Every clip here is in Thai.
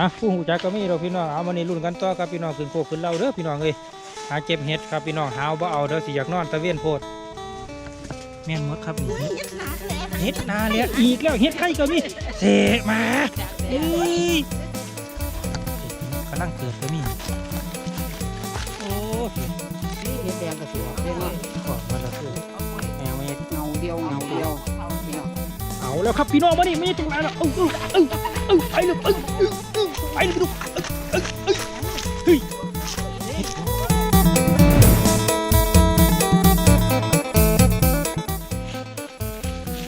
อะผู้หูจักก็มีเราพี่น้องเอามานี่รุ่นกันต่อครับพี่น้องขึ้นโคกขึ้นเล่าเด้อพี่น้องเอ้ยหาเก็บเห็ดครับพี่น้องหาวบ่เอาเด้อสิอยากนอนตะเวียนโพดแม่นหมดครับนี่เห็ดนาแล้วอีกแล้วเห็ดไข่ก็มีเสมาเอ้ยกำลังเกิดก็มีโอ้ยเฮ็ดแดงก็สิออกได้เนาะก่อนมันละคือ เอาแล้วครับพี่น้องมานี่ไม่ตรงนแล้วเอ้าเอ้าเอ้าเอ้าไปเลยเอ้าเอ้าเอ้าไปเลยพี่น้องเอ้าเออเฮ้ย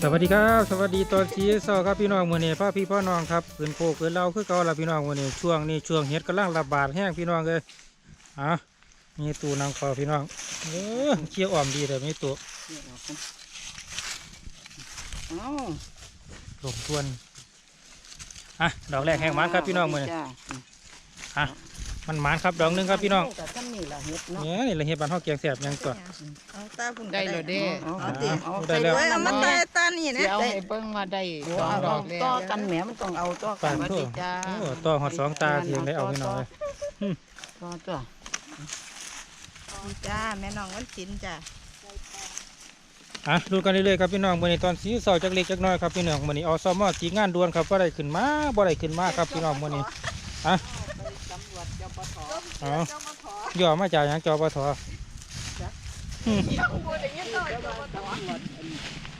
สวัสดีครับ สวัสดีตอนสีเสาครับพี่น้องมื่อนี้พ่อพี่พ่อน้องครับขืนโคขืนเราคือเก่าละพี่น้องมื่อนี้ช่วงนี้ช่วงเฮ็ดกำลังระบาดแห้งพี่น้องเลยอะมีตูนางคอพี่น้องเออเคี้ยวอ่อมดีแต่มีตัวอ้า หลงทวนอะดอกแรกแห้งมันครับพี่น้องมื่อนี้จ้าอะมันหมานครับดอกหนึงครับพี่น้องแต่ท่านนี่ล่ะเฮ็ดเนาะเนี่ยนี่ละเฮ็ดบ้านเฮาเกียงแสบยังตัวเอาตาพุ่นก็ได้เลยเด้เอาอ่าติได้แล้วเอ้ยเอามาตาตานี่นะเดี๋ยวได้ให้เบิ่งว่าได้โอ้สองเอาดอกแล้วต่อกันแหมมันต้องเอาต่อกัปานนว่าทั่วติจ้าโอ้ต่อหอดสองตาเทียงได้เอาพี่น้องเลยต่อจ้าจ้าแม่น้องวันศิลป์จ้า อะดูกันเรื่อยๆครับพี่น้องมื่อนี้ตอนสีเสาจักเล็กจักน้อยครับพี่น้องมื่อนี้อสมอตีงานด่วนครับบ่ได้ขึ้นมาบ่ได้ขึ้นมาครับพี่น้องมื่อนี้อะเอย่อมาจากยังจอปทอืม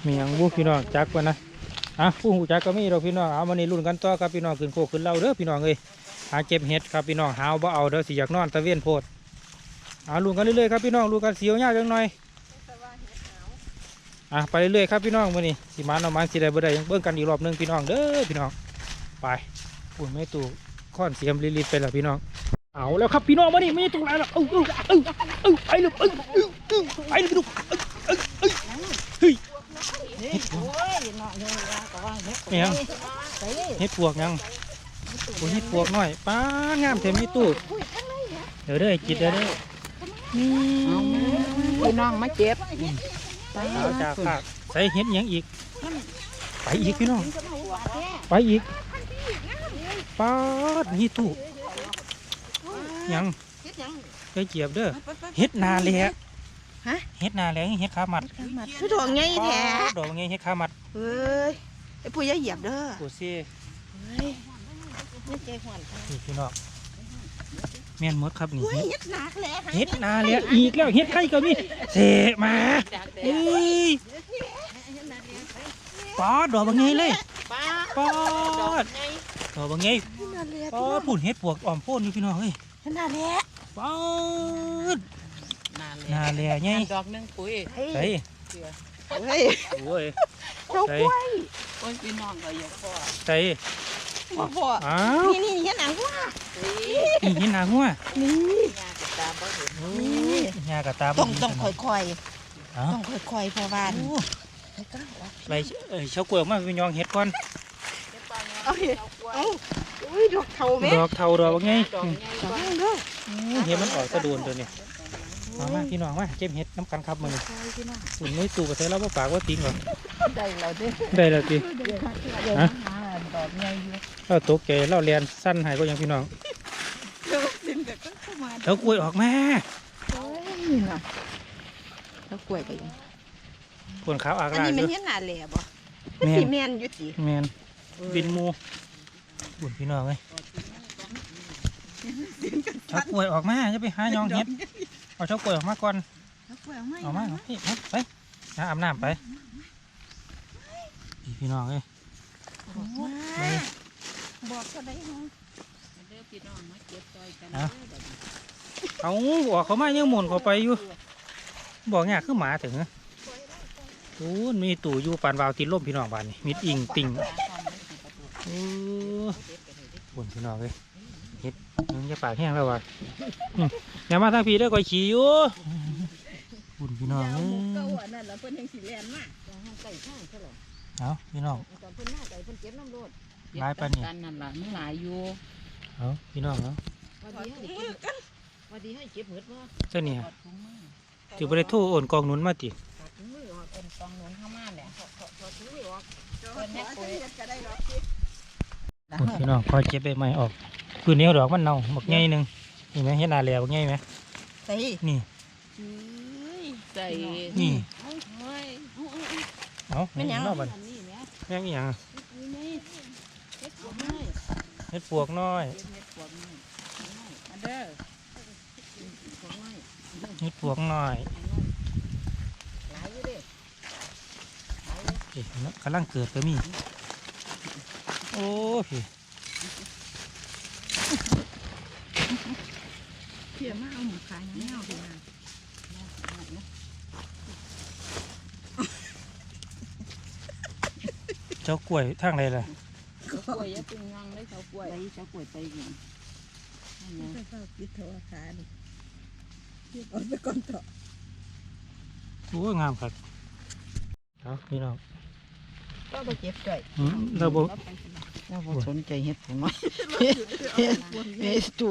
มีหยังบุพี่น้องจักวะนะอะผู้หูจักก็มีเราพี่น้องเอามานี่รุ่นกันต่อครับพี่น้องขึ้นโคขึ้นเล่าเด้อพี่น้องเอ้ยหาเก็บเห็ดครับพี่น้องหาวบ่เอาเด้อสิอยากนอนตะเวียนโพดอะรุ่นกันเรื่อยๆครับพี่น้องรุ่นกันเสียวยากจังหน่อย อะไปเรื่อยๆครับพี่น้องมื่อนี้สิมานเอามันสิได้บ่ได้ยังเบิ่งกันอีกรอบนึงพี่น้องเด้อพี่น้องไปปุ่นไม่ตู่ค้อนเสียมลิลิไปแล้วพี่น้อง เอาแล้วครับพี่น้องมานี่ไม่ตรงไหนแล้วเอ้าเอ้าเอ้าเอ้าไปเลยเอ้าเอ้าเอ้าไปเลยพี่น้องเอ้าเอ้าเอ้าเฮ้ยโอ้ยเนาะเฮ็ดก็ว่าเฮ็ดเมียงไปเฮ็ดปวกยังโอ้ยเฮ็ดปวกหน่อยป้างามเต็มมีตู้เดี๋ยวเด้อไอ้จิตเดี๋ยวเด้อนี่เอาพี่น้องมาเจ็บ เอาจากภาคใส่เฮ็ดหยังอีก ไปอีกพี่น้อง ไปอีกป้าดนี่ตู้ยังเฮ็ดหยังไปเจียบเด้อเฮ็ดนาแหละฮะ เฮ็ดนาแหละเฮ็ดขามัดคือดอกไงแท้ดอกไงเฮ็ดขามัดเอ้ยไอ้ผู้อย่าเหยียบเด้อกูซี่เฮ้ยนี่ใจหวนนี่พี่น้อง แม่นหมดครับนี่อุ้ยเฮ็ดเฮ็ดหนักแหละเฮ็ดนาแหละอีกแล้วเฮ็ดไข่ก็มีเสมาเอ้ยปอดดอกบางไงเลยป้าปอดดอกบางไงนั่นแหละปอดปุ่นเฮ็ดปวกอ่อมโพ่นอยู่พี่น้องเฮ้ยนั่นแหละปอดนานเลยนาแหละไงดอกหนึงปุ๋ยเฮ้ยใส่เฮ้ยโอ้ยเจ้ากล้วยโอ้ยพี่น้องก็อย่าพ่อใส่ บ่บ่อ้าวนี่นี่เฮ็ดหนังว่านี่เห็นหนาหัวนี่ยาติดตามบ่เห็นโอ้ยยากระตาบ่ต้องดีต้องขนาดค่อยเอ้าๆต้องค่อยๆเพราะว่าโอ้ไปเอ้ยเชาวกล้วยออกมาเป็นยองเห็ดก่อนเอาเฮ็ดเอาอุ้ยดอกเทาแม่ดอกเทาดอกไงดอกอืมใหญ่ดอกกว่านึงเด้อเห็ดมันออกกระโดนตัวนี้มามาพี่น้องมาเก็บเห็ดน้ำกันครับมืออุ่นน้อยตู่กับเธอแล้วว่าปากว่าติ้งหรอได้แล้วเด้ได้แล้วทีเดี๋ยวฮะหาด อกใหญ่อยู่เราตกใจเราเรียนสั้นให้ก็ยังพี่น้องเดี๋ยวสินก็เข้ามาเท้ากล้วยออกมาโอ้ยนี่น่ะแล้วกล้วยก็ยังปวดขาวอากอันลานี้อมันยู่เฮ็ดหน้าแหล่บ่แมสินแม่นอยู่ติแมนบินหมูบุญพี่น้องเลยเท้ากล้วยออกมาจะไปหายองเห็ดเอาเท้ากล้วยออกมาก่อนแล้วกล้วยเอามาเอามาเอาพี่เอาไปนะอาบน้ำไปพี่พี่น้องเอ้ยมาบอกก็ได้เนาะเด้อพี่น้องมาเก็บซอยกันเอาเด้อบัดนี้เอาบอกเขามายังหมุนเขาไปอยู่บอกเนี่ยคือหมาถึงนะโอ้ยมีตู่อยู่ปานวาวติดล่มพี่น้องบ้านนี่มิดอิงติงโอ้บนพี่น้องเลยเฮ็ดยังจะปากแห้งแล้ววะอืมอย่ามาทางพี่ได้อก่อยขี่อยู่บุญพี่น้องเอ้ยเก่าอันนั้นแล้วเพิ่นยังสิแล่นมาไก่ข้างเท่าไหร่ เอาพี่น้องตอนเพิ่นมาไก่เพิ่นเก็บน้ำโลดหลายปานนี่กันนั่นล่ะมันหลายอยู่เอาพี่น้องเอาวันดีให้เก็บวันดีให้เก็บหมดบ่เจ้านี่ถอดถุงมือถือไปได้โทษโอนกองหนุนมาติถอดถุงมือออกเป็นกองหนุนเข้ามาแหละถอดถอดถอดถุงมือออกเพิ่นแม่ปุ๋ยก็ได้ดอกสิบุญพี่น้องคอยเก็บใบไม้ออกพื้นนี้ดอกมันเน่าบักใหญ่หนึงนี่ไหมเห็นหน้าแหลบักใหญ่ไหมใส่นี่ใส่นี่โอ้ย เอาไม่ยัง เนาะบัดอันนี้แหม่แม่งอีหยังอะนี่นี่เฮ็ดปวกน้อยเฮ็ดปวกน้อยเฮ็ดปวกน้อยน้อยอันเด้อปวกน้อยเฮ็ดปวกน้อยหลายอยู่เด้นี่เนาะกำลังเกิดก็มี โอ้พี่เพียมาเอาหมูขายน้ำเน่าพี่นา เจ้ากล้วยทางใดล่ะกล้วยอย่าเป็นงังได้เจ้ากล้วยไปเจ้ากล้วยไปกินนั่นนะเจ้าปิดโทรขาดิเก็บเอาไปก่อนเถอะโอ้ยงามครับเอาพี่น้องก็ไปเก็บจ่อยอืมเราบ่เราบ่สนใจเฮ็ดผมว่าเฮ็ดตู้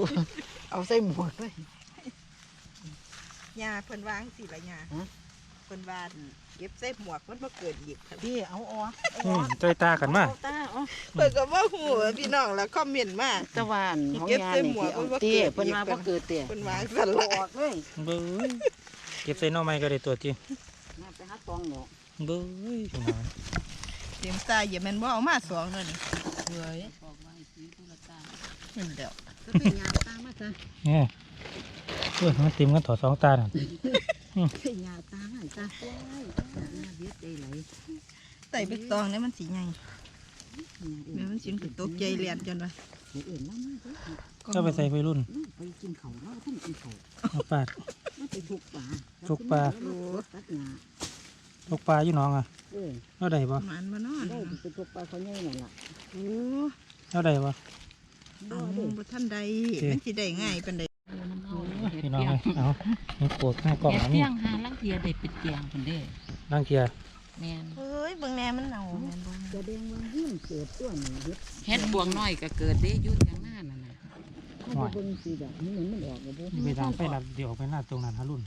เอาใส่หมวกเลยยาเพิ่นวางสิละยา ฮะเพิ่นวานเก็บใส่หมวกมันบ่เกิดอีกค่ะพี่เอาออกอืมใจตากันมาเอตาเอาเพิ่นก็บ่ฮู้ว่าพี่น้องแล้วคอมเมนต์มาแตะวันของเก็บยาใส่นี่หมวกที่เอามันบ่เตี้ยเกิดเพิ่นมาอีกบ่เกิดเตี้ยเพิ่นวางสั่นเอาละออกเลยเบ้ยเก็บใส่หน่อไม้ก็ได้ตัวจริงมาไปหาตองเนาะเบ้ยพี่น้องเตรียมตาอย่าแม่นบ่เอามาสองนั่นนี่เฮ้ยบอกว่าให้ซื้อตุลตานั่นเด้อก็เป็นยาตามาซะเนี่ยเออมันติมกันถอดสองตาน่ะเป็น ยาตามาซะว้ายยาเบียดใจไหลใส่ไปตองเนี่ยมันสิใหญ่แม่นมันสิถึงตกใจเรียนจนว่าเอ็นแล้วมาเด้อก็ไปใส่ไปรุ่น ไปกินเขาแล้วท่านกินเขาวเอาปาดมาไปทุกปลาทุกปลาโอ้ตัดหญ้าตกปลาอยู่น้องอะเออเอาได้บ่มันมานาะได้ไปทุกปลาเขาใหญ่หนั่นล่ะโอ้เอาได้บ่เอาบ่ทันใดมันสิได้ง่ายเปานใด พี่น้องเอ้ยเอานี่ปวดหน้ากล่องเฮ็ดอันเพีนี้ยงหาลังเทียได้เป็ดแกงพุ่นเด้นั่งเกียร์แม่นเฮ้ยเบิ่งแหน่มันเน่าแม่นบ่แสดงว่าหิ้มเกิดตัวนี้เฮ็ดเฮ็ดบวงน้อยก็เกิดเด้อยุ่จังหน้านั่นน่ะเขาไปเบิ่งสิแบบนี้มันออกก็บ่นี่ไปทางไปรับเดี๋ยวออกไปหน้าตรงนั้นฮะรุ่น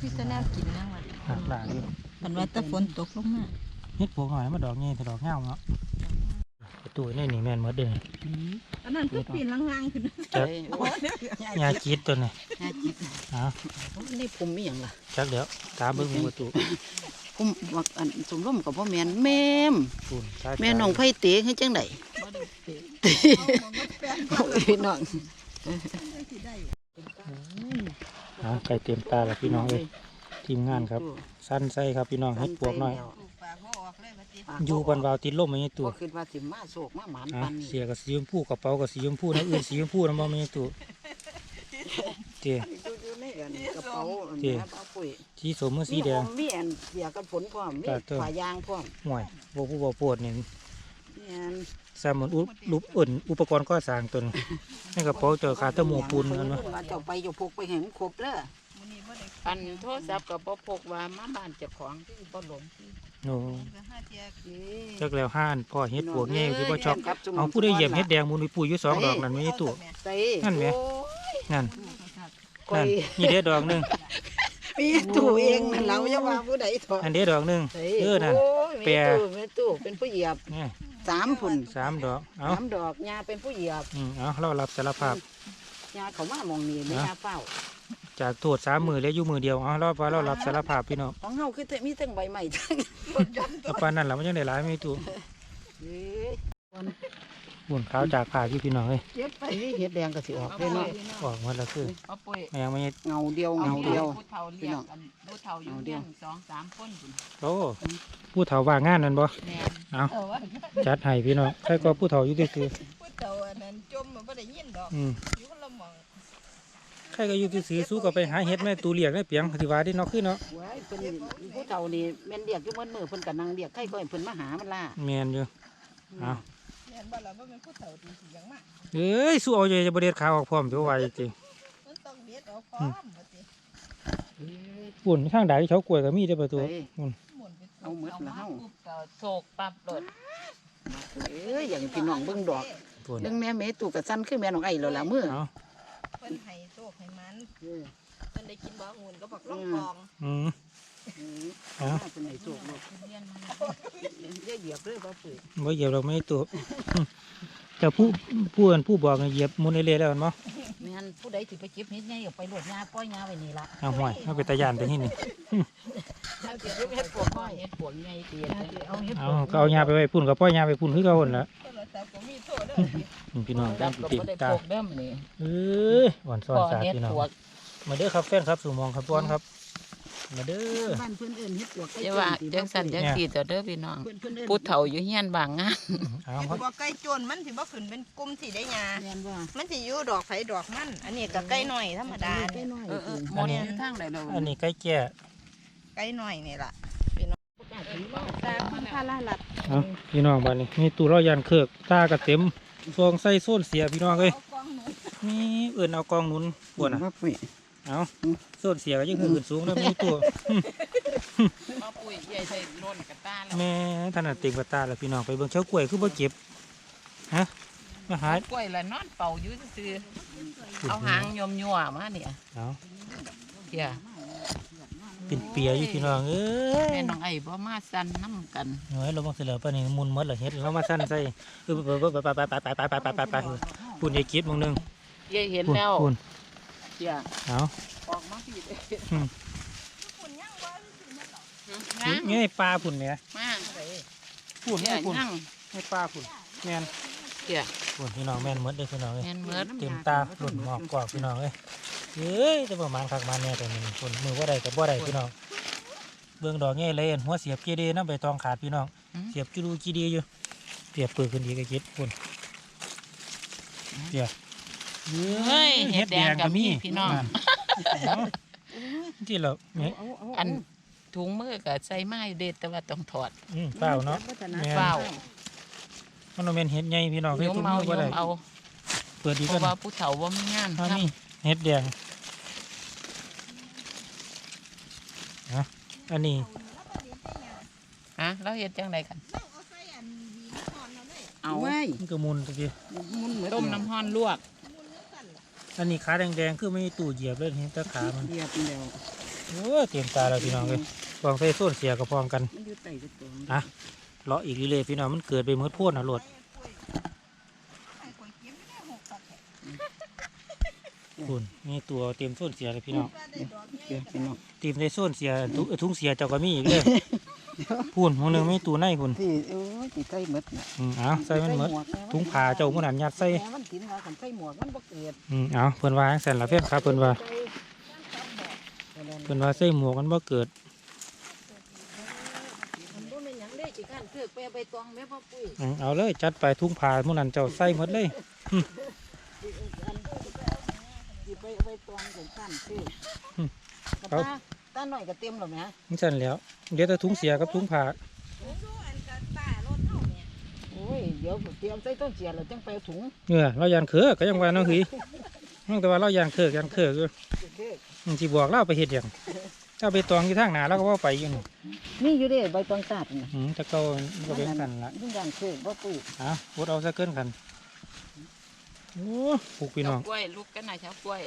พี่จะแนวกินยังวะหักหลาอยู่มันว่าแต่ฝนตกลงมาเฮ็ดปวกหน่อยมาดอกใหญ่แต่ดอกเงาเนาะประ ตูนี่นี่แม่นหมดเด้ออันนั้นคือปีนล่างๆขึ้นจักเอ้ยโอ้ยยาจีดตัวนี้น่าจิตเอานี่ผมมีหยังล่ะจักเดี๋ยวตาเบิ่งอยู่ประตูผมว่าอันสมร่มกับพ่อแม่นแม่มปูนตาแม่น้องไผเตะให้จังได๋โอ้ยน้องเอาไก่เต็มตาแล้วพี่น้องเอ้ยทีมงานครับ สั้นใส่ครับพี่น้องเฮ็ดปวกหน่อยปากบ่อ อกเลยว่าติอยู่บันวาวติดลมไม่ใช่ตัวบ่คิดว่าสิมาโศกมาหมานอะปานนี้เสียกับสีชมพูกระเป๋ากับสีชมพูนะอื่นสีชมพูนะบ่ไม่ใช่ตัวเจอยู่ในอันกระเป๋าอันเจ๊นี้เอาปุ๋ยสีสมกับสีแดงมีอันเสียกันฝนพร้อมมีตาเติมฝายางพร้อมห่วยบ่ผู้บ่ปวดนี่แม่นสามนอุลุปอุ่นอุปกรณ์ก่อสร้างตัวนี้ในกระเป๋าเจอขาดแตะหมูปูนนั่นวะว่าเจ้าไปอยู่พกไปให้มันครบเด้อมื้อนี้บ่ได้อันโทรศัพท์ก็บ่พกว่ามาบ้านเจ้าของที่บ่หลงที่ โอ้ก็ห้าเที่ยเอ้ยจักแล้วห้านพ่อเฮ็ดปวกแง่ที่บ่ช็อกเอาผู้ได้เหยียบเฮ็ดแดงมูลไปปุ๋ยอยู่สองดอกนั่นไม่ใช่ตัวใส่นั่นแหมโอ้ยนั่นก้อนั่นยนี่เด้ดอกหนึงมีตู้เองนั่นเราจะว่าผู้ใดถอดอันเด้ดอกหนึงใส่เออนั่นโยแปรมีตู้มีตู้เป็นผู้เหยียบนี่สามพุ่นสามดอกเอาสามดอกยาเป็นผู้เหยียบอืมเอาเรารับสารภาพยาเขามามองนี่ไม่นะยาเฝ้า จากโทษสามมือแล้วอยู่มือเดียวเอาเราว่าเรารับสารภาพพี่น้องของเฮาคือแต่มีทั้งใบใหม่ทั้งเอาปานนั้นล่ะมันยังได้หลายไม่ตัวเอ้ยบุญขาวจากผ่าพี่พี่น้องเอ้ยเจ็บไปเฮ็ดแดงก็สิออกเด้เนาะออกหมดแล้วคือเอาปุ้ยแมงไม่เงาเดียวเงาเดียวผู้เฒ่าเรียกกันผู้เฒ่าอยู่เอาเดีเรียยวงสองสามคนพุ่นโอ้ผู้เฒ่าว่างงานนั่นบ่แม่นเอาจัดให้พี่น้องใครก็ผู้เฒ่าอยู่ซื่อผู้เฒ่าอันนั้นจมมันบ่ได้ยินดอก รก็อยู่ซื่อๆสู้ก็ไปหาเห็ดแม่ตูเลียงได้เปียงสิว่าได้เนาะคือเนาะไว้เพิ่นผู้เฒ่านี่แม่นเรียกอยู่มื้อมื้อเพิ่นก็นั่งเรียกใครก็ให้เพิ่นมาหามันล่ะแม่นอยู่เอาแม่นบ่ล่ะบ่แม่นผู้เฒ่าดีสิหยังมาเอ้ยสู้เอาใจจะบ่เด็ดขาออกพร้อมเดี๋ยวไว้จริงมันต้องเด็ดเอาพร้อมบ่ติปุ่นทางใดเฉากล้วยก็มีได้อประตูเอ้ยปุ่นหมุนไปเอาหมดละเฮาปุ๊บก็โศกปั๊บโดดเอ้ยอย่างพี่น้องเบิ่งดอกปุ่นเรื่องแม่เมตู่กับสั้นคือแม่น้องไอ้แล้วล่ะมื้อ เอาเพิ่นให้โชคให้มันเออเพิ่นได้กินบ่องุ่นก็บอกลงกองอืมอืมเอาเพิ่นให้โชคลูกเรียนมาอย่าเหยียบเด้อบ่ปุ๋ยบ่เหยียบเราไม่ตัวแต่ผู้ผู้อื่นผู้บอกเหยียบมุนเอเล่แล้วแมั้งแม่นผู้ใดสิไปเก็บเฮ็ดไงเอาไปโหลดยาป้อยยาไว้นี่ล่ะเอาห่วยเอาไปตะยานไปที่นี่ถ้าเก็บเฮ็ดปวกป้อยเฮ็ดปวกใหญ่เตียเอาเฮ็ดเอาก็เอายาไปไว้พุ่นกับป้อยยาไปพุ่นคือเขาหุ่นละ แต่ก็มีโทษเด้อนี่พี่น้องดัตาบมก็ติดบ่ได้ตาปวกเด้อมื้อนี้เอ้ยอ่อนซ้อนพ่อสาดเฮ็ดพี่น้องปวกมาเด้อครับแฟนครับสู่มองครับป้อนครับมาเด้อบ้านเพิ่นเอิ้นเฮ็ดปวกไก่อย่าว่าจังสั่นจังซี่ต่อเด้อพี่น้องเพิ่นเพิ่นเอิ้นผู้เฒ่าอยู่เฮียนบางงานเอาเห็นครับบ่ไก่โจนมันสิบ่ขึ้นเป็นกลุ่มที่ได้ยาแม่นว่ามันสิอยู่ดอกไผดอกมัน อันนี้ก็ไก่น้อยธรรมดาไก่เนี่ยน้อยเออเออๆหมดอยู่ทางใดดอกอันนี้ใกล้แก่ไก่น้อยนี่ล่ะพี่น้อง ตามันพาลาลัดเอาพี่น้องบ้านนี้มีตู้รอยันเครือกตากระเต็มซองใส่โซนเสียพี่น้องเอ้ยนี่เอื่นเอากองหนุนปวดอะว่าปุ้ยเอาโซนเสียก็ยังคืออื่นสูงแล้วมีตัวมาปุ๋ยใหญ่ใส่โน่นกระตาแล้วแม่ถนัดเต็มกระตาแล้วพี่น้องไปเบิ่งเช้ากล้วยคือบ่เก็บฮะมาหากล้วยละนอนเป่าอยู่ซื่อๆเอาหางยมยัวมาเนี่ยเอาเดี๋ยว เป็นเปียอยู่พี่น้องเอ้ยแม่น้องไอ้บ่มาสั่นน้ำกันเฮ้ยเราบังเสร็จแล้วปะนี่มุนหมดเหรอเฮ็ดเรามาสั้นใส่เออไปไปไปไปไปไปไปไปไปไปปุ่นยายคิดมึงหนึงยายเห็นปุ่นแล้วปุ่นเดี๋ยวเอาออกมาพี่เด้อืมนั่งนี่ไอ้ปลาปุ่นเนี่ยมาปุ่นเดี๋ยไอ้วปุ่นนั่งไอ้ปลาปุ่นแม่นเดี๋ยวปุ่นพี่น้องแม่นหมดเลยพี่น้องเอ้ยแม่นเมิดเต็มตาหล่นหมอกกวากพี่น้องเอ้ย เอ้ยจะประมาณคักมาแน่แต่มันปุ่นมือว่าใดกับว่าใดพี่น้องเบื้องดอกเงี้ยเลยเห็นหัวเสียบเกเดน้ำใบตองขาดพี่น้อง เสียบจูดูจีดีอยู่เสียบปืนขึ้นอีกไอ้คิดปุ่นเดี๋ยวเฮ้ยเห็ดแดงกับมีพี่น้องที่เราเนี่ยเอาเอาอันถุงมือกับใส่ไม้เด็ดแต่ว่าต้องถอดอืมเปล่าเนาะวัฒนธรรมแม่เปล่ามันบ่แม่นเห็ดใหญ่พี่น้องโยเฮ้ยมตุ้มเอามือโยบ่ได้มเอาเปิดดีเพกันราะว่าผู้เฒ่าว่ามีงานถ้าทมี เห็ดแดงนะอันนี้ำฮะเราเห็ดจังไดกัน เอาไว้มันก็มุนตะกี้มุนเหมือนต้มน้ำห้อนลวก อันนี้ขาแดงๆ คือไม่มีตู้เหยียบเลยเห็นแตะขามันเหยียบแล้วโอ้ยเตรียมตาแล้วพี่น้องเลยฟองใส่ส้นเสียกับฟองกันมันอยู่ใต้กระตัวอะเลาะอีกเรื่อยๆพี่น้องมันเกิดไปเมื่อพ่นอะโหลด คุณนี่ตัวเตรียมส้นเสียเลยพี่น้องเกี่ยวพี่น้องเตรียมในส้นเสียทุทุงเสียเจ้าก็มีอีกเลยพูนมองหนึ่งไม่ตัวในคุณที่โอ้ยที่ใส่หมดน่ะอืมเอาใส่มันหมดวกนะถุงผ้าเจ้ามันหันยัดใส่แม่มันกินว่ากันใส่หมวกมันบ่เกิดอืมเอาเพิ่นว่าจั่งซั่นล่ะเพิ่นครับเพิ่นว่าเพิ่นว่าใส่หมวกมันบ่เกิดมันบ่เป็นหยังเด้สิกันเถือกไปเอาไปตองแม่พ่อปุ้ยอืมเอาเลยจัดไปถุงผ้าหมื้นั้นเจ้าใส่หมดเลย สิไปเอาไปตวงกันสั้นซื้ออืมกระเอา ตาตาหน่อยก็เต็มแล้วแหม่นี่ซั่นแหล้วเดี๋ยวแต่ถุงเสียกับถุงผ้าโอ้ยเดี๋ยวเตรียมใส่ต้นเสียแล้วจังไปเอาถุงเออเรายานเขือก็ยังว่าน้องหือน้องแต่ว่าเรายานเขือกยานเขือกอยู่อืมสิบอกเราไปเฮ็ดหยังถ้าไปตองอยู่ทางหน้าเราก็บ่ไปอยู่นี่นี่อยู่เด้ใบตองตาดน่ะอืมแต่เก่ามันก็เป็นซั่นล่ะทุกอย่างคือบ่ปลูกอะพดเอาซะเกินกัน โอ้ปลูกพี่น้องเจ้ากล้วยลูกกันน่ะเช้ากล้วย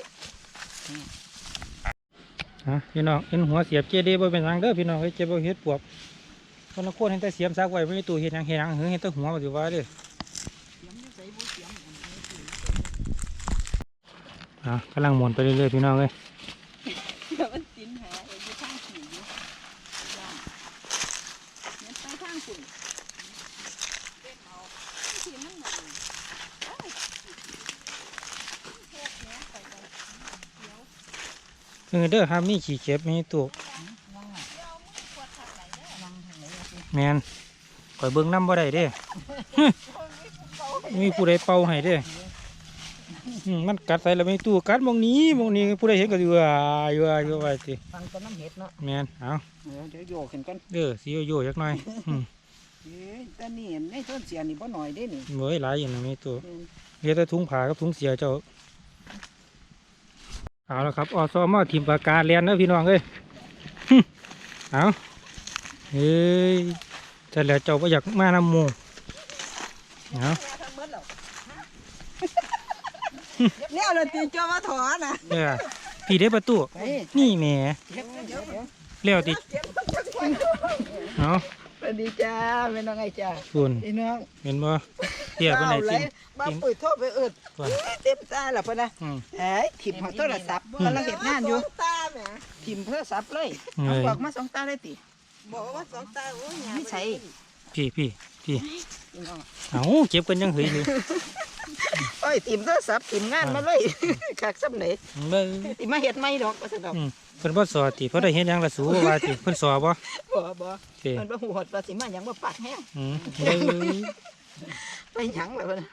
ฮะพี่น้องเห็นหัวเสียบเจดีบ่เป็นหยังเด้อพี่น้องเฮ้ยเจ็บบ่เฮ็ดปวกคนละคนเห็นแต่เสียมซักไว้ไม่มีตู้เฮ็ดหยังเฮ็ดหยังเฮ้ยเห็นแต่หัวบ่สิว่าเด้ออะกำลังหมุนไปเรื่อยๆพี่น้องเอ้ย เดี๋ยวมันสินหาอยู่ข้างขี่อยู่ย่างเนี่ยไปทางคุณ เออเด้อห้ามมีขี้เก็บมีตู้แม่นข่อยเบิ่งน้ำบ่ได้เด้ มีผู้ใดเป่าให้เด้อืมมันกัดใส่แล้วไม่ตู้กัดหมองนี้หมองนี้ผู้ใดเห็นก็อยู่อ่าอยู่อ่าอยู่ว่าติฟังต้นน้ำเห็ดเนาะแม่นเอาเออเดี๋ยวโยกขึ้นกันเด้อสิโยๆจักหน่อยอืมเอ้ยแต่นี่ในต้นเสียนี่บ่หน่อยเด้นี่เว้ยหลายอย่างนะมีตู้เออเหลือแต่ถุงผ้ากับถุงเสียเจ้า เอาละครับออซอมาทีมปากกาเรียนเด้อพี่น้องเอ้ยหึเอาเฮ้ยแต่แล้วเจ้าบ่อยากมานำหมู่เอาเนี่ยเราตีเจ้ามาถอนะเออพี่ได้ประตูไปนี่แหม่เดี๋ยวเดี๋ยวเดี๋ยวเลี้ยวติเอาสวัสดีจ้าเป็นยังไงจ้าคุณพี่น้องเห็นบ่เตี้ยเพิ่นให้เลจิ้มยบ้าปุ๋ยโทษไปเอิดก่อนเต็มตาแล้วเพิ่นนะอืม เอ้ยถิ่มหัวโทรศัพท์กำลังเฮ็ดงานอยู่ตาแหมถิ่มโทรศัพท์เลยเงเอายบอกมาสองตาเลยติ บอกว่าสองตาโอ้ยไม่ใช่ พี่พี่พี่พี่น้องเอ้าเจ็บกันยังเหยอยู่โอ้ยถิ่มโทรศัพท์ถิ่มงานมาเลยคักซ้ำไหนเบิ่งติมาเฮ็ดไม่ดอกว่าซั่นดอกอืมเพิ่นบ่สอติเพิ่นได้เฮ็ดหยังละสูว่าติเพิ่นสอบ่บ่บ่โอเคมันบ่ฮู้ฮอดว่าสิมาหยังบ่ปากแห้งอืมเบิ่ง ไปหยังแล้วเพิ่นน่ะ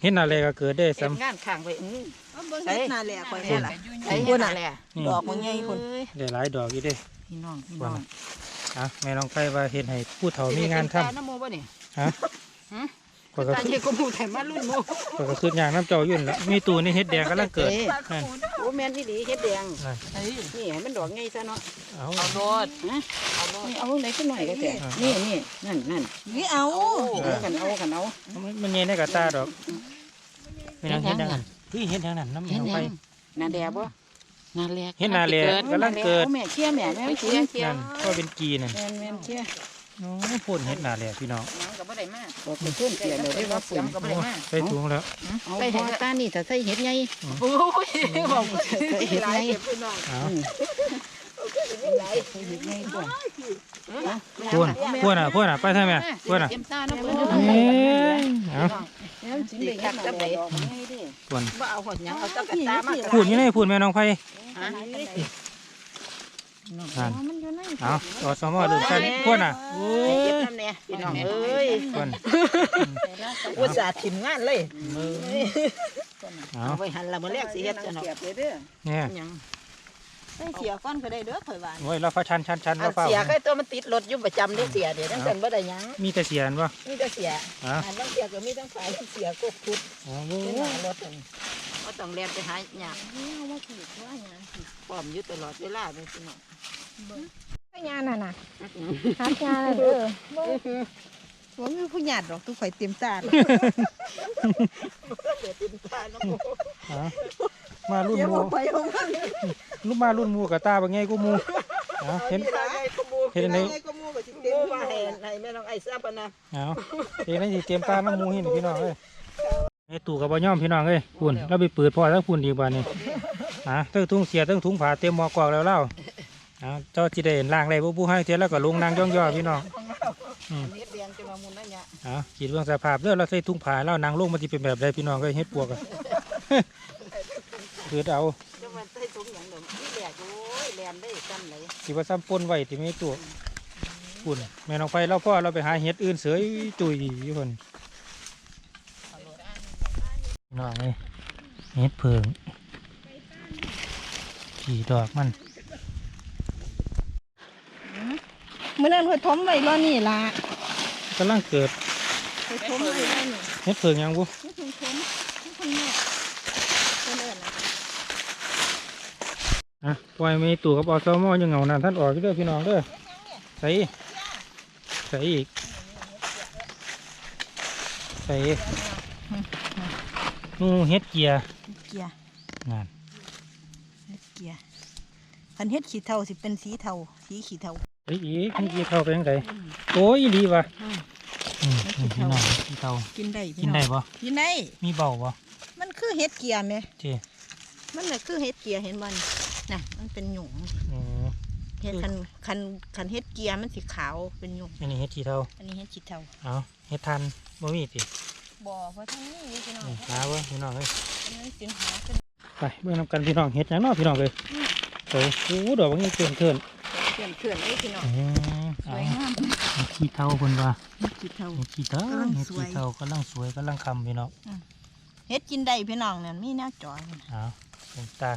เฮ็ดอะไรก็เกิดได้เฮ็ซ้ำดงานข้างไว้อื้อเอาเบิ่งเฮ็ดนาแหละข่อยใช่แม่ล่ะล่ะไอ้คนน่ะแหละนี่ดอกมันใหญ่พุ่นได้หลายดอกอยู่เด้พี่น้องพี่ว่าน้องน่ะอะแม่น้องไผว่าเฮ็ดให้ผู้เฒ่ามีงานทำตน้ำหมูบ่นี่ฮะข้อ ยก็ตาเยก็หมูแต่มารุ่นหมูข้อยก็คืดยางน้ำเจ้าอยู่นั่นล่ะมีตู้นี่เฮ็ดแดงกำลังเกิดนั่นโอ้แม่นอีหลีเฮ็ดแดงนั่นนี่ให้มันดอกไงซะเนาะเอาเอาโลดฮะนี่เอาไหนขึ้นหน่อยก็แต่นี่นี่นั่นนั่นนี่เอาเอากันเอากันเอามันมันใหญ่ในกระตาดอกแม่น้องเฮ็ดหยังนั่นเฮ้ยเฮ็ดหยังนั่นน้ำแม่เห็นน้องยัไผงนาแดบ่นาแลกเฮ็ดนาแลกำลังเกิดแม่เชี่ยแม่แม่ไปเชี่เชียยร์เชียนั่ร์นก็เป็นกีนั่นแม่แม่เชี่ย โอ้พ่นเฮ็ดนาแลพี่น้องน้องก็บ่ได้มาบอกไปเพื่อนเสียเลยได้ว่าปุ๋ยก็บ่ได้มาใส่ถุงแล้วเอาใส่หัวตานี่ถ้าใส่เห็ดไงโอ้ยบอกใส่เห็ดไงเอาใส่เห็ดไงตัวพ่นพ่นอะพ่นอะไปทางแม่พ่นอะเต็มตาเนาะเพิ่นเอ้ยเอาแล้วสิได้คักจับได้ดอกไงดิพ่นบ่เอาหอดหยังเอาจักกะตามาพูด อยู่ไหนพูดแม่น้องไผฮะนั่นเอาต่อสมอเดินใส่พ่นอะโอ้เก็บยน้ำเนี่ยพี่น้องเอ้ยพ่นอุตส่าห์ถิ่มงานเลยเอาเอาไว้หันละมื้อแรกสิเฮ็ดจังเนาะเนี่ยหยังใส่เสียก้อนก็ได้เด้อข่อยว่าโอ้ยเราฟ้าชันชันชันอัเรานฟ้าเสียก็ตัวมันติดรถอยู่ประจำได้เสียเดี๋ยวจังซั่นบ่ได้หยังมีแต่เสียนวะมีแต่เสียอะอันบางเสียก็มีทั้งฝ่ายเสียก็พุดโอ้เป็นหน้ารถนั่น บ่ต้องแล่นไปหาหยังพร้อมอยู่ตลอดเวลาเลยพี่น้องงานน่ะน่ะหางานเออบ่บ่มีผู้หยาดดอกทุกข่อยเต็มตาเลยเดี๋ยวติดตาน้ำมูเอามารุ่นเดี๋ยวหมูบ่ไปเอามันลูกมารุ่นหมูกับตาบางไงกูมูเอาเห็นเฮ็ดอันนี้ก็มูก็สิเต็เต็มมว่าว่าให้แห่ให้แม่น้องไอ้ทราบอะนะเอาเห็นนั่นสิเตรียมตาน้ำหมูหินพี่น้องเอ้ย ไอ้ตู่กับบ่ย่อมพี่น้องเอ้ยปุ่นเราไปเปิดพอทั้งปุ่นอีกบ้านนี่อะตั้งถุงเสียตั้งถุงผ้าเตรียมหมอกอกแล้วเล่าเอาเจ้าจีได้เห็นล่างไรบ่ผู้ให้เทียแล้วก็ลงนางย่องย่อพี่น้องเฮ็ดแดงจะมามุนนั่นเนี่ยเอาคิดเรื่องสภาพเด้อเราใส่ถุงผ้าแล้วนางลงมันสิเป็นแบบใดพี่น้องก็เฮ็ดปวกอะคือเอาจะมาใส่ถุงอย่างเดิมที่แดกโอ้ยแลนได้ซ้ำไหนสิว่าซ้ำปนไว้ที่ไม่ตัวปุ่นแม่น้องไฟเราพ่อเราไปหาเห็ดอื่นเสยจุยอยู่คน น้องเลยเห็ดเพิงขี่ดอกมันมื้อนั้นข่อยถมไว้รอนี่ล่ะกำลังเกิดข่อยถมไว้รอนี่เห็ดเพิงยังบุนี่คุณถมนี่คุณแม่เพิ่นเอิ้นน่ะอะปล่อยไม่ตู่กับอสมอยังเหงานั่นท่านออกอยู่เด้อพี่น้องเด้อใส่ใส่อีกใส่ นูเห็ดเกียร์เกียร์นั่นเฮ็ดเกียร์คันเฮ็ดขี้เถ้าสิเป็นสีเทาสีขี้เทาไอ้อีกมันกี่เข้าไปยังไงโอ้ยอีหลีวะอืมนี่พี่น้องกี่เท่ากินได้พี่กินน้องได้ปะกินได้มีเบาปะมันคือเฮ็ดเกียร์ไหมเจ้มันน่ะคือเฮ็ดเกียร์เห็นมันน่ะมันเป็นหยุ่งอืมเฮ็ดคันคันคันเฮ็ดเกียร์มันสีขาวเป็นหยุ่งอันนี้เฮ็ดกี่เท่าอันนี้เฮ็ดขี้เทาเอาเฮ็ดทันบ่มีติ บ่เพราะทั้งนี้พี่น้องนี่หาเว้ยพี่น้องเอ้ยอันนี้สินหาขึ้นไปเบิ่งนำกันพี่น้องเฮ็ดหยังเนาะพี่น้องเอ้ยโอ้ยโอ้ดอกบางนี้เกินเกินเขื่อนเขื่อนเลยพี่น้องอืมสเอาวยงามเฮ็ดขี้เท่าเพิ่นว่าเฮ็ดขี้เทาเฮ็ดขี้เท่ากำลังเฮ็ดสวยขี้เท่ากำลังสวยกำลังคำพี่น้องเฮ็ดกินได้พี่น้องเนี่ยมีแนวจอยเอาเป็นตา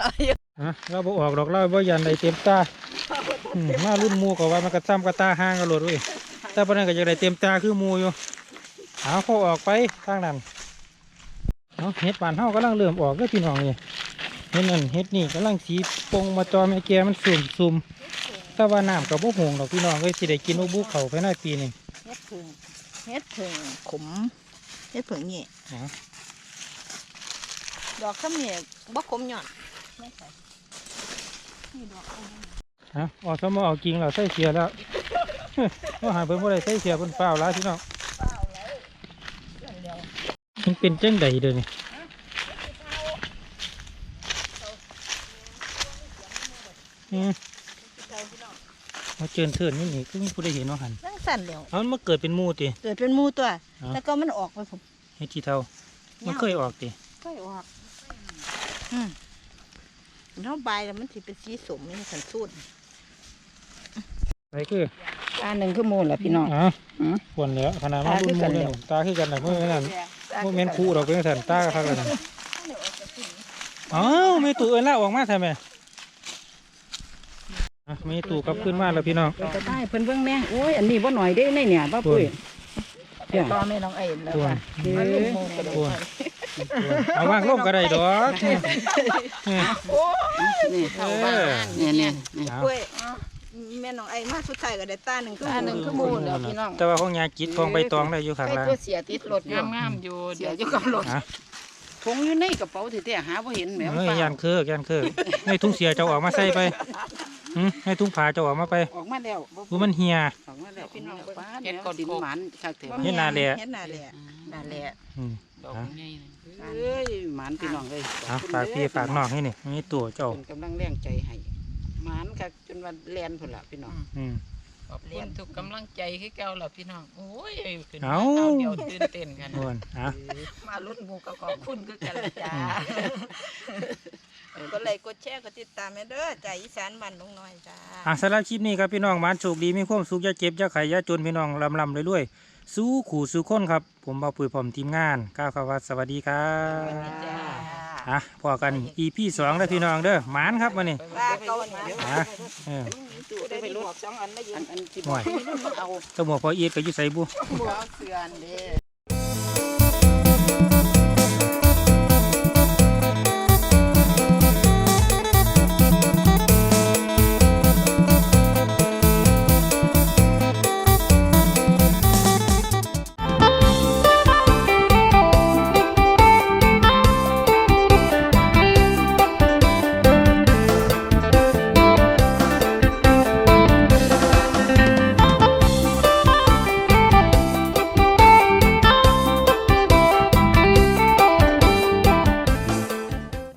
อะเราบ่ออกดอกเราบ่ยันได้เต็มตาอื มมารุ่นหมู่ก็ว่ามันกระซ้ำกระตาห่างกันโลดเว้ยแต่ปานนั้นก็อยากได้เต็มตาคือหมู่อยู่เอาพอออกไปทางนั้นเอาเฮ็ดบานเฮากำลังเริ่มออกเด้อพี่น้องนี่เฮ็ดนั่นเฮ็ดนี่กำลังสีปงมาจอแม่แก่มันซุ่มซุ่มแต่ว่าน้ำก็บ่ห่วงดอกพี่น้องเอ้ยสิได้กินอุบุเขาภายในปีนี้เฮ็ดผึ่งเฮ็ดผึ่งขมเฮ็ดผึ่งนี่เอาดอกคำนี่บ่ขมหย่อนนี่ดอก ฮะออกสมอเอากิ่งแล้วใส่เสียแล้วว่าหาเพิ่นบ่ได้ใส่เสียเพิ่นเปล่าหลายพี่น้องมันเป็นจังใดเด้อนี่อืมมาเจิญเถินนี่นี่ก็มีผู้ได้เห็นว่าหันนั่งสั่นแล้วเอามันมาเกิดเป็นหมูติเกิดเป็นหมูตัวอ๋อแล้วก็มันออกไปผมเฮ็ดที่เท่ามันเคยออกติก็ออก อืมเท่าใบแล้วมันสิเป็นสีสมนี่สันสูด ไปคือตาหนึ่งคือมูลแหละพี่น้องอ๋ออืมควรแล้วขนาดมันตาคืรุ่อนกันมูแล้เลยวตาคือกันน่ะเมื่อนั้นเมื่อแม่นคู่ดอกเป็นสันตาคักเลยนั่นอ้าวไม่ตู่เอิ้นละออกมาใช่ไหมอะมีตู่กลับขึ้นมาแล้วพี่น้องไปจะได้เพิ่นเบิ่งแม่โอ้ยอันนี้บ่หน่อยเด้ในเนี่ยป้าปุ้ยเดี๋ยวต่อแม่น้องเอ็นแล้วว่าเด้อมันลูกโมกระโดควดรเอาวางลงก็ได้ดอกเออนี่เข้าบ้านเนี่ยเนี่ยเนี่ยเอากล้วย แม่น้องไอ้มาสุดท้ายก็ได้ตาหนึ่งคือตาหนึ่งคือมูลแล้วพี่น้องแต่ว่าของยาจิตของใบตองได้อยู่ข้างไอ้ล่างตัวเสียติดรถอยู่งามๆอยู่เสียอยู่กับรถอะถุงอยู่ในกระเป๋าแท้ๆหาบ่เห็นแหมเอ้ยยานเคือกยานเคือกให้ทุ่งเสียเจ้าออกมาใส่ไปหืมให้ทุ่งผาเจ้าออกมาไปออกมาแล้วบ่กูมันเหียออกมาแล้วพี่น้องป้าเฮ็ดก่อนดินหมันคักแท้เฮ็ดนาแหละเฮ็ดนาแหละนั่นแหละอืมดอกใหญ่เอ้ยหมันพี่น้องเอ้ยเอาฝากพี่ฝากน้องให้นี่มีตัวเจ้าเป็นกำลังแรงใจให้ หมันคักจนว่าแล่นพุ่นล่ะพี่น้อง อืม ขอบคุณทุกกำลังใจให้เก่าล่ะพี่น้อง โอ้ยขึ้นเอ้ามาเอาเดียวตื่นเต้นกันอ้วนอะ มารุ่นหมูก็ขอบคุณคือกันละจ้าก็ไลค์กดแชร์กดติดตามแม่เด้อใจอีสานบ้านน้องน้อยจ้า อะสำหรับคลิปนี้ครับพี่น้องบ้านโชคดีมีความสุขอย่าเจ็บอย่าไข้อย่าจนพี่น้องลำลำเรื่อยๆ สู้ขู่สู้คนครับ ผมบ่าวปุ๋ยผมทีมงานก้าวขวัสสวัสดีครับจ้าอะพอกัน EP สองเด้อพี่น้องเด้อหมานครับมานี่ว่าเก่านี่อะเออได้ไปรถสองอันได้ยิอันนอันที่ห่วยเอาตะหมวกพอเอียดก็อยู่ใส่บุบัวเสือนเด้